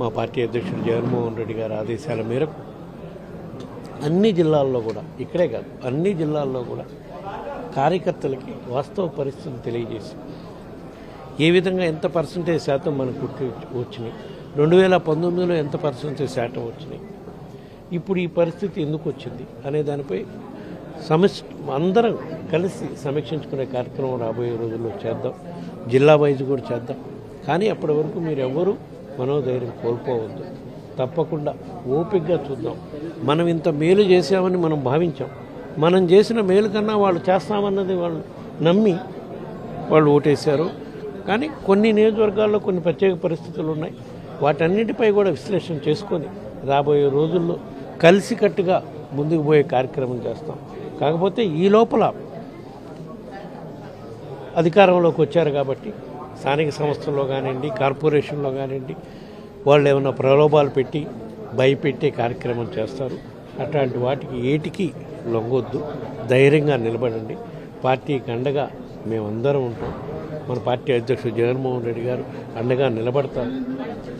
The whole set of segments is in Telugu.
మా పార్టీ అధ్యక్షుడు జగన్మోహన్ రెడ్డి గారి ఆదేశాల మేరకు అన్ని జిల్లాల్లో కూడా ఇక్కడే కాదు అన్ని జిల్లాల్లో కూడా కార్యకర్తలకి వాస్తవ పరిస్థితిని తెలియజేసి ఏ విధంగా ఎంత పర్సంటేజ్ శాతం మనకు వచ్చినాయి? రెండు వేల పంతొమ్మిదిలో ఎంత పర్సంటేజ్ శాతం వచ్చినాయి? ఇప్పుడు ఈ పరిస్థితి ఎందుకు వచ్చింది? అనే దానిపై సమస్ అందరం కలిసి సమీక్షించుకునే కార్యక్రమం రాబోయే రోజుల్లో చేద్దాం. జిల్లా వైజ్ కూడా చేద్దాం. కానీ అప్పటి వరకు మీరు ఎవ్వరూ మనోధైర్యం కోల్పోవద్దు. తప్పకుండా ఓపికగా చూద్దాం. మనం ఇంత మేలు చేసామని మనం భావించాం. మనం చేసిన మేలు కన్నా వాళ్ళు చేస్తామన్నది వాళ్ళు నమ్మి వాళ్ళు ఓటేశారు. కానీ కొన్ని నియోజకవర్గాల్లో కొన్ని ప్రత్యేక పరిస్థితులు ఉన్నాయి. వాటన్నిటిపై కూడా విశ్లేషణ చేసుకొని రాబోయే రోజుల్లో కలిసికట్టుగా ముందుకు పోయే కార్యక్రమం చేస్తాం. కాకపోతే ఈ లోపల అధికారంలోకి వచ్చారు కాబట్టి స్థానిక సంస్థల్లో కానివ్వండి కార్పొరేషన్లో కానివ్వండి వాళ్ళు ఏమైనా ప్రలోభాలు పెట్టి భయపెట్టే కార్యక్రమం చేస్తారు. అట్లాంటి వాటికి ఏటికి లొంగొద్దు. ధైర్యంగా నిలబడండి. పార్టీకి అండగా మేమందరం ఉంటాం. మన పార్టీ అధ్యక్షుడు జగన్మోహన్ రెడ్డి గారు అండగా నిలబడతారు.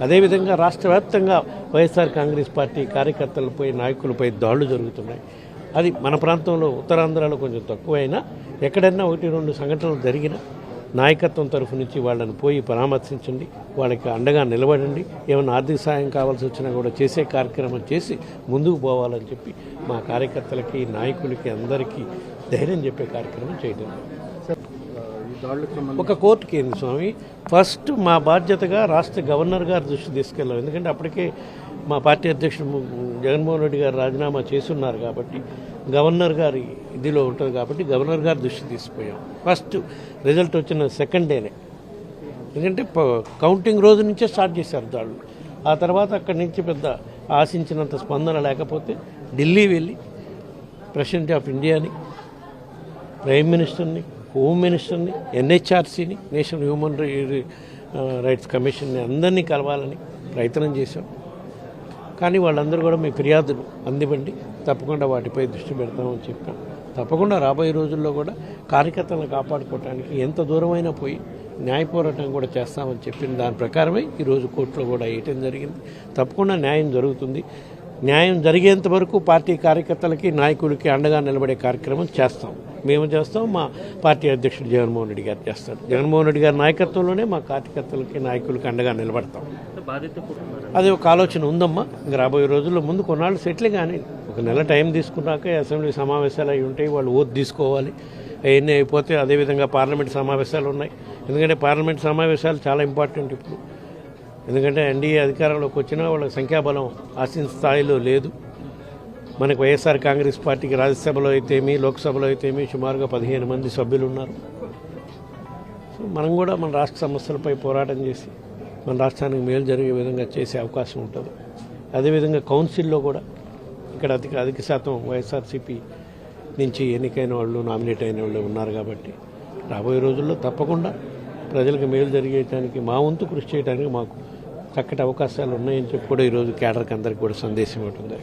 అదేవిధంగా రాష్ట్ర వ్యాప్తంగా వైఎస్ఆర్ కాంగ్రెస్ పార్టీ కార్యకర్తలపై నాయకులపై దాడులు జరుగుతున్నాయి. అది మన ప్రాంతంలో ఉత్తరాంధ్రలో కొంచెం తక్కువైనా ఎక్కడైనా ఒకటి రెండు సంఘటనలు జరిగినా నాయకత్వం తరఫు నుంచి వాళ్ళని పోయి పరామర్శించండి వాళ్ళకి అండగా నిలబడండి. ఏమైనా ఆర్థిక సాయం కావాల్సి వచ్చినా కూడా చేసే కార్యక్రమం చేసి ముందుకు పోవాలని చెప్పి మా కార్యకర్తలకి నాయకులకి అందరికీ ధైర్యం చెప్పే కార్యక్రమం చేయడం. ఒక కోర్టుకి ఏంది స్వామి. ఫస్ట్ మా బాధ్యతగా రాష్ట్ర గవర్నర్ గారి దృష్టి తీసుకెళ్ళాం. ఎందుకంటే అప్పటికే మా పార్టీ అధ్యక్షుడు జగన్మోహన్ రెడ్డి గారు రాజీనామా చేస్తున్నారు కాబట్టి గవర్నర్ గారి ఇదిలో ఉంటుంది కాబట్టి గవర్నర్ గారి దృష్టి తీసుకుపోయాం ఫస్ట్ రిజల్ట్ వచ్చిన సెకండ్ డేనే ఎందుకంటే కౌంటింగ్ రోజు నుంచే స్టార్ట్ చేశారు దాడులు. ఆ తర్వాత అక్కడి నుంచి పెద్ద ఆశించినంత స్పందన లేకపోతే ఢిల్లీ వెళ్ళి ప్రెసిడెంట్ ఆఫ్ ఇండియాని ప్రైమ్ మినిస్టర్ని హోమ్ మినిస్టర్ని ఎన్హెచ్ఆర్సీని నేషనల్ హ్యూమన్ రైట్స్ కమిషన్ని అందరినీ కలవాలని ప్రయత్నం చేశాం. కానీ వాళ్ళందరూ కూడా మీ ఫిర్యాదులు అందివ్వండి. తప్పకుండా వాటిపై దృష్టి పెడతామని చెప్పాం. తప్పకుండా రాబోయే రోజుల్లో కూడా కార్యకర్తలను కాపాడుకోవడానికి ఎంత దూరమైనా పోయి న్యాయ పోరాటం కూడా చేస్తామని చెప్పిన దాని ప్రకారమే ఈరోజు కోర్టులో కూడా వేయటం జరిగింది. తప్పకుండా న్యాయం జరుగుతుంది. న్యాయం జరిగేంత వరకు పార్టీ కార్యకర్తలకి నాయకులకి అండగా నిలబడే కార్యక్రమం చేస్తాం. మేము చేస్తాం మా పార్టీ అధ్యక్షుడు జగన్మోహన్ రెడ్డి గారు చేస్తారు. జగన్మోహన్ రెడ్డి గారి నాయకత్వంలోనే మా కార్యకర్తలకి నాయకులకి అండగా నిలబడతాం. అది ఒక ఆలోచన ఉందమ్మా. ఇంక రాబోయే రోజుల్లో ముందు కొన్నాళ్ళు సెటిల్ కానీ ఒక నెల టైం తీసుకున్నాక అసెంబ్లీ సమావేశాలు అవి ఉంటాయి వాళ్ళు ఓట్ తీసుకోవాలి. అవన్నీ అయిపోతే అదేవిధంగా పార్లమెంట్ సమావేశాలు ఉన్నాయి. ఎందుకంటే పార్లమెంట్ సమావేశాలు చాలా ఇంపార్టెంట్ ఇప్పుడు. ఎందుకంటే ఎన్డీఏ అధికారంలోకి వచ్చినా వాళ్ళ సంఖ్యాబలం ఆశించిన స్థాయిలో లేదు. మనకు వైఎస్ఆర్ కాంగ్రెస్ పార్టీకి రాజ్యసభలో అయితేమి లోక్సభలో అయితేమి సుమారుగా పదిహేను మంది సభ్యులు ఉన్నారు సో మనం కూడా మన రాష్ట్ర సమస్యలపై పోరాటం చేసి మన రాష్ట్రానికి మేలు జరిగే విధంగా చేసే అవకాశం ఉంటుంది. అదేవిధంగా కౌన్సిల్లో కూడా ఇక్కడ అధిక అధిక శాతం వైఎస్ఆర్సీపీ నుంచి ఎన్నికైన వాళ్ళు నామినేట్ అయిన వాళ్ళు ఉన్నారు కాబట్టి రాబోయే రోజుల్లో తప్పకుండా ప్రజలకు మేలు జరిగేయడానికి మా వంతు కృషి చేయడానికి మాకు చక్కటి అవకాశాలు ఉన్నాయని చెప్పి కూడా ఈరోజు కేడర్కి అందరికీ కూడా సందేశం ఉంటుంది